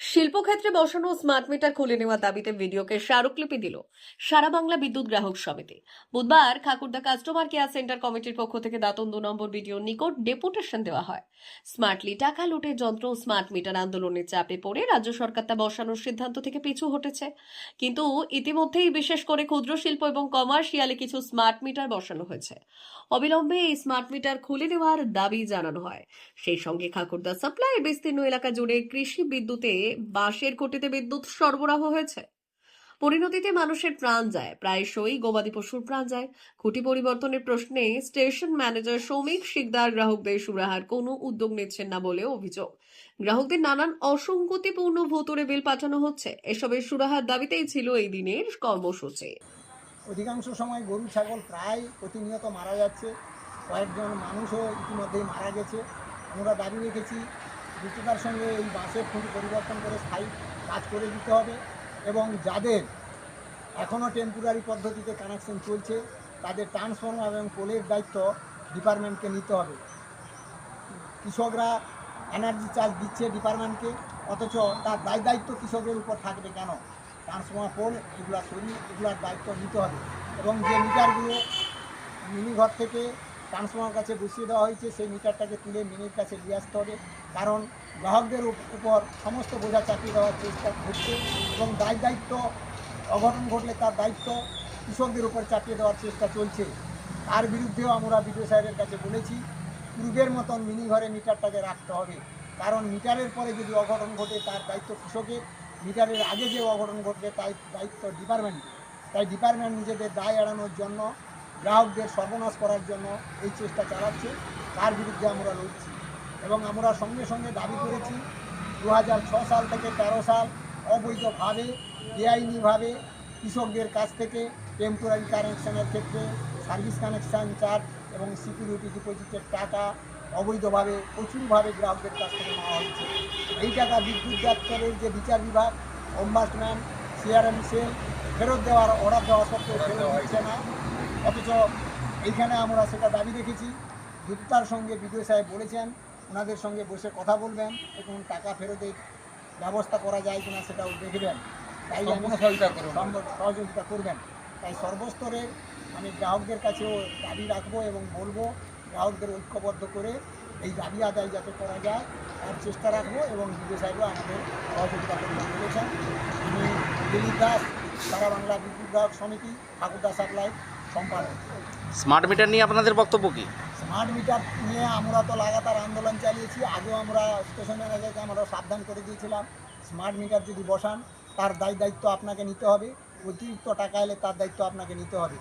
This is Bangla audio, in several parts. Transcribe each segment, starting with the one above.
শিল্পক্ষেত্রে বসানো স্মার্ট মিটার খুলে নেওয়ার দাবিতে ভিডিওকে স্মারকলিপি দিল সারা বাংলা বিদ্যুৎ গ্রাহক সমিতি। বুধবার খাকুরদা কাস্টমার কেয়ার সেন্টার কমিটির পক্ষ থেকে দাতন দু নম্বর ভিডিওর নিকট ডেপুটেশন দেওয়া হয়। স্মার্টলি টাকা লুটের যন্ত্র স্মার্ট মিটার আন্দোলনের চাপে পড়ে রাজ্য সরকার তা বসানোর সিদ্ধান্ত থেকে পিছু হটেছে। কিন্তু ইতিমধ্যেই বিশেষ করে ক্ষুদ্র শিল্প এবং কমার্শিয়ালে কিছু স্মার্ট মিটার বসানো হয়েছে। অবিলম্বে এই স্মার্ট মিটার খুলে নেওয়ার দাবি জানানো হয়। সেই সঙ্গে খাকুরদা সাপ্লাই বিস্তীর্ণ এলাকা জুড়ে কৃষি বিদ্যুতে বাঁশের কোটিতে বিদ্যুৎ সরবরাহ হয়েছে। পরিণতিতে মানুষের প্রাণ যায়। প্রায়শই গবাদি পশুর প্রাণ যায়। খুঁটি পরিবর্তনের প্রশ্নে স্টেশন ম্যানেজার সৌমিক শিকদার গ্রাহকদের সুরাহার কোনো উদ্যোগ নিচ্ছেন না বলে অভিযোগ। গ্রাহকদের নানান অসঙ্গতিপূর্ণ ভুতুরে বিল পাঠানো হচ্ছে। এসবের সুরাহার দাবিতেই ছিল এই দিনের কর্মসূচি। অধিকাংশ সময় গরু, ছাগল প্রায় প্রতিনিয়ত মারা যাচ্ছে। কয়েকজন মানুষও ইতিমধ্যেই মারা গেছে। আমরা দাবি রেখেছি দ্রুততার সঙ্গে এই বাঁশের খুঁটি পরিবর্তন করে স্থায়ী কাজ করে দিতে হবে এবং যাদের এখনও টেম্পোরারি পদ্ধতিতে কানেকশন চলছে, তাদের ট্রান্সফর্মার এবং পোলের দায়িত্ব ডিপার্টমেন্টকে নিতে হবে। কৃষকরা এনার্জি চার্জ দিচ্ছে ডিপার্টমেন্টকে, অথচ তার দায় দায়িত্ব কৃষকের উপর থাকবে কেন? ট্রান্সফর্মার পোল এগুলো সরিয়ে এগুলোর দায়িত্ব নিতে হবে। এবং যে মিটারগুলো মিনিঘর থেকে ট্রান্সফর্মার কাছে বসিয়ে দেওয়া হয়েছে, সেই মিটারটাকে তুলে মিনির কাছে নিয়ে আসতে হবে। কারণ গ্রাহকদের উপর সমস্ত বোঝা চাপিয়ে দেওয়ার চেষ্টা ঘটছে এবং দায় দায়িত্ব, অঘটন ঘটলে তার দায়িত্ব কৃষকদের উপর চাপিয়ে দেওয়ার চেষ্টা চলছে। তার বিরুদ্ধেও আমরা বিডিও সাহেবের কাছে বলেছি, পূর্বের মতন মিনি ঘরে মিটারটাকে রাখতে হবে। কারণ মিটারের পরে যদি অঘটন ঘটে, তার দায়িত্ব কৃষকের। মিটারের আগে যে অঘটন ঘটবে তাই দায়িত্ব ডিপার্টমেন্ট তাই ডিপার্টমেন্ট নিজেদের দায় এড়ানোর জন্য গ্রাহকদের সর্বনাশ করার জন্য এই চেষ্টা চালাচ্ছে। তার বিরুদ্ধে আমরা লড়ছি এবং আমরা সঙ্গে সঙ্গে দাবি করেছি দু সাল থেকে তেরো সাল অবৈধভাবে, বেআইনিভাবে কৃষকদের কাছ থেকে টেম্পোরারি কানেকশনের ক্ষেত্রে সার্ভিস কানেকশান চার্জ এবং সিকিউরিটি ডিপোজিটের টাকা অবৈধভাবে, প্রচুরভাবে গ্রাহকদের কাছ থেকে নেওয়া হচ্ছে এই টাকা বিদ্যুৎ দপ্তরের যে বিচার বিভাগ অম্বাসম্যান সিআরএম সেল ফেরত দেওয়ার অর্ডার দেওয়া সত্ত্বেও ফেরত দিচ্ছে না। অথচ এইখানে আমরা সেটা দাবি রেখেছি। দ্রুততার সঙ্গে বিডিও সাহেব বলেছেন ওনাদের সঙ্গে বসে কথা বলবেন এবং টাকা ফেরতের ব্যবস্থা করা যায় কিনা সেটাও দেখবেন। তাই সহযোগিতা করবেন। তাই সর্বস্তরের আমি গ্রাহকদের কাছেও দাবি রাখব এবং বলব গ্রাহকদের ঐক্যবদ্ধ করে এই দাবি আদায় যাতে করা যায় তার চেষ্টা রাখব এবং বিডিও সাহেবও আমাদের সহযোগিতা করবেন বলেছেন। আমি দিলীপ দাস সারা বাংলা বিদ্যুৎ গ্রাহক সমিতি ঠাকুরদা সাপ্লাই। সম্পাদক স্মার্ট মিটার নিয়ে আপনাদের বক্তব্য কি? স্মার্ট মিটার নিয়ে আমরা তো লাগাতার আন্দোলন চালিয়েছি। আগেও আমরা স্টেশন ম্যানেজারকে আমরা সাবধান করে দিয়েছিলাম। স্মার্ট মিটার যদি বসান তার দায় দায়িত্ব আপনাকে নিতে হবে। অতিরিক্ত টাকা এলে তার দায়িত্ব আপনাকে নিতে হবে।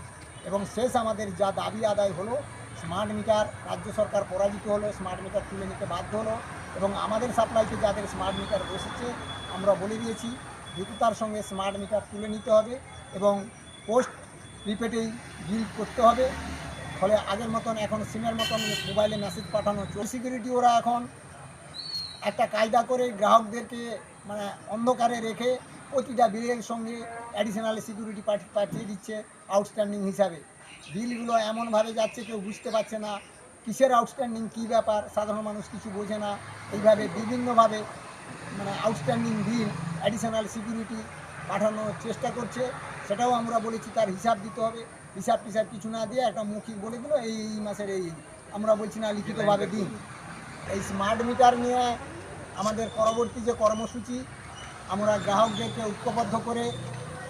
এবং শেষ আমাদের যা দাবি আদায় হলো স্মার্ট মিটার রাজ্য সরকার পরাজিত হলো স্মার্ট মিটার তুলে নিতে বাধ্য হলো। এবং আমাদের সাপ্লাইতে যাদের স্মার্ট মিটার বসেছে আমরা বলে দিয়েছি দ্রুততার সঙ্গে স্মার্ট মিটার তুলে নিতে হবে। এবং পোস্ট প্রিপেডেই বিল করতে হবে। ফলে আগের মতন, এখন সিমের মতন মোবাইলে মেসেজ পাঠানো সিকিউরিটি ওরা এখন একটা কায়দা করে গ্রাহকদেরকে মানে অন্ধকারে রেখে প্রতিটা বিলের সঙ্গে অ্যাডিশনাল সিকিউরিটি পাঠিয়ে দিচ্ছে আউটস্ট্যান্ডিং হিসাবে। বিলগুলো এমনভাবে যাচ্ছে, কেউ বুঝতে পারছে না কিসের আউটস্ট্যান্ডিং কী ব্যাপার, সাধারণ মানুষ কিছু বোঝে না। এইভাবে বিভিন্নভাবে মানে আউটস্ট্যান্ডিং বিল অ্যাডিশনাল সিকিউরিটি পাঠানোর চেষ্টা করছে। সেটাও আমরা বলেছি, তার হিসাব দিতে হবে। হিসাব টিসাব কিছু না দিয়ে একটা মৌখিক বলে দিল, এই মাসের এই। আমরা বলছি না লিখিতভাবে দিন এই স্মার্ট মিটার নিয়ে আমাদের পরবর্তী যে কর্মসূচি, আমরা গ্রাহকদেরকে ঐক্যবদ্ধ করে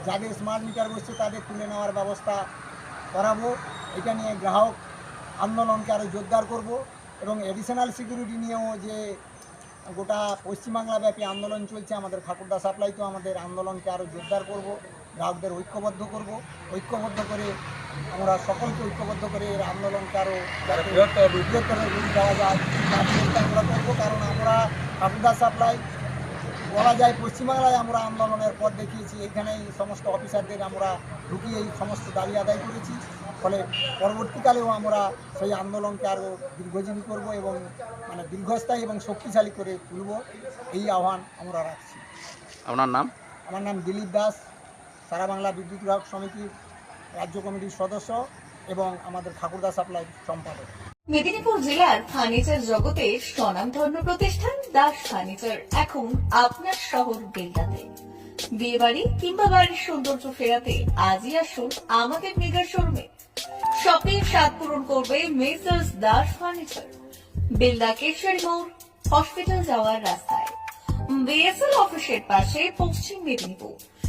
যাদের স্মার্ট মিটার বসছে তাদের তুলে নেওয়ার ব্যবস্থা করাবো এটা নিয়ে গ্রাহক আন্দোলনকে আরও জোরদার করব এবং এডিশনাল সিকিউরিটি নিয়েও যে গোটা পশ্চিমবাংলাব্যাপী আন্দোলন চলছে, আমাদের ঠাকুরদা সাপ্লাইতেও আমাদের আন্দোলনকে আরও জোরদার করব, গ্রাহকদের ঐক্যবদ্ধ করব ঐক্যবদ্ধ করে আমরা সকলকে ঐক্যবদ্ধ করে এর আন্দোলনকে আরও বৃহত্তর রূপ দেওয়া যায়। তার চেষ্টা আমরা করব কারণ আমরা ঠাকুরদা সাপ্লাই বলা যায় পশ্চিমবাংলায় আমরা আন্দোলনের পথ দেখিয়েছি। এখানেই সমস্ত অফিসারদের আমরা ঢুকিয়ে এই সমস্ত দাবি আদায় করেছি। ফলে পরবর্তীকালেও আমরা সেই আন্দোলনকে আরও দীর্ঘজীবী করব এবং মানে দীর্ঘস্থায়ী এবং শক্তিশালী করে তুলব। এই আহ্বান আমরা রাখছি। আপনার নাম? আমার নাম দিলীপ দাস সারা বাংলা বিদ্যুৎ গ্রাহক সমিতির রাজ্য কমিটির সদস্য এবং আমাদের ঠাকুরদা সাপ্লাই সম্পাদক। মেদিনীপুর জেলার ফার্নিচার জগতে স্বনামধন্য প্রতিষ্ঠান, দাস ফার্নিচার এখন আপনার শহর বেলদাতে বিয়ে বাড়ি কিংবা বাড়ির সৌন্দর্য ফেরাতে আজই আসুন আমাদের মেগা শোরুমে। শপিং স্বাদ পূরণ করবে মেসার্স দাস ফার্নিচার। বেলদা কেশারি মোড়, হসপিটাল যাওয়ার রাস্তায়। বিএসএল অফিসের পাশে পশ্চিম মেদিনীপুর।